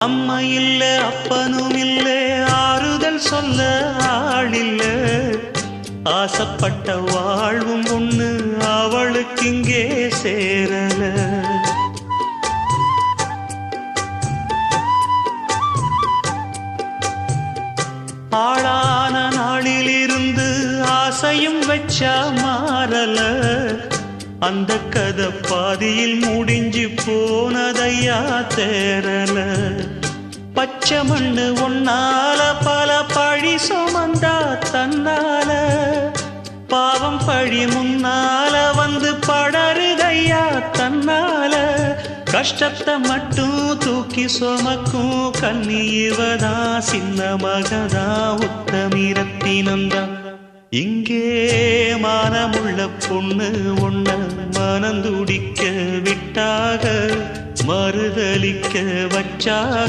அம்மா இல்ல அப்பனும் இல்ல ஆறுதல் சொல்ல ஆளில்ல. ஆசைப்பட்ட வாழ்வும் ஒண்ணு அவளுக்கு இங்கே சேரல. ஆளான நாளிலிருந்து ஆசையும் வச்சா மாறல. அந்த கதை பாதியில் முடிஞ்சு போனதையா தேரல பச்சை மண்ணு உன்னால பல பழி சுமந்தா தன்னால. பாவம் பழி முன்னால வந்து படருதையா தன்னால. கஷ்டத்தை மட்டும் தூக்கி சுமக்கும் கண்ணி இவதா சின்ன மகதா உத்தமி. இங்கே மானமுள்ள பொண்ணு ஒண்ண மனந்துடிக்க விட்டாக மறுதளிக்க வச்சாக.